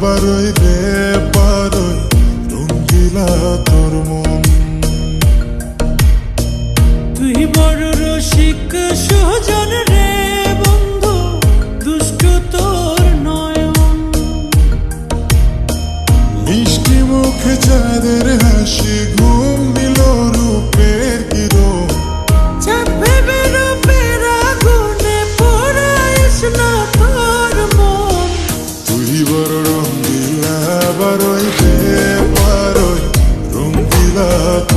বারই রে বারই রঙ্গিলা তোর মন। তুই বড় রসিক সহজন রে বন্ধু দুষ্ট তোর নয়ন। মিষ্টি মুখ চাঁদে Rung dila baroy, te baroy, rung dila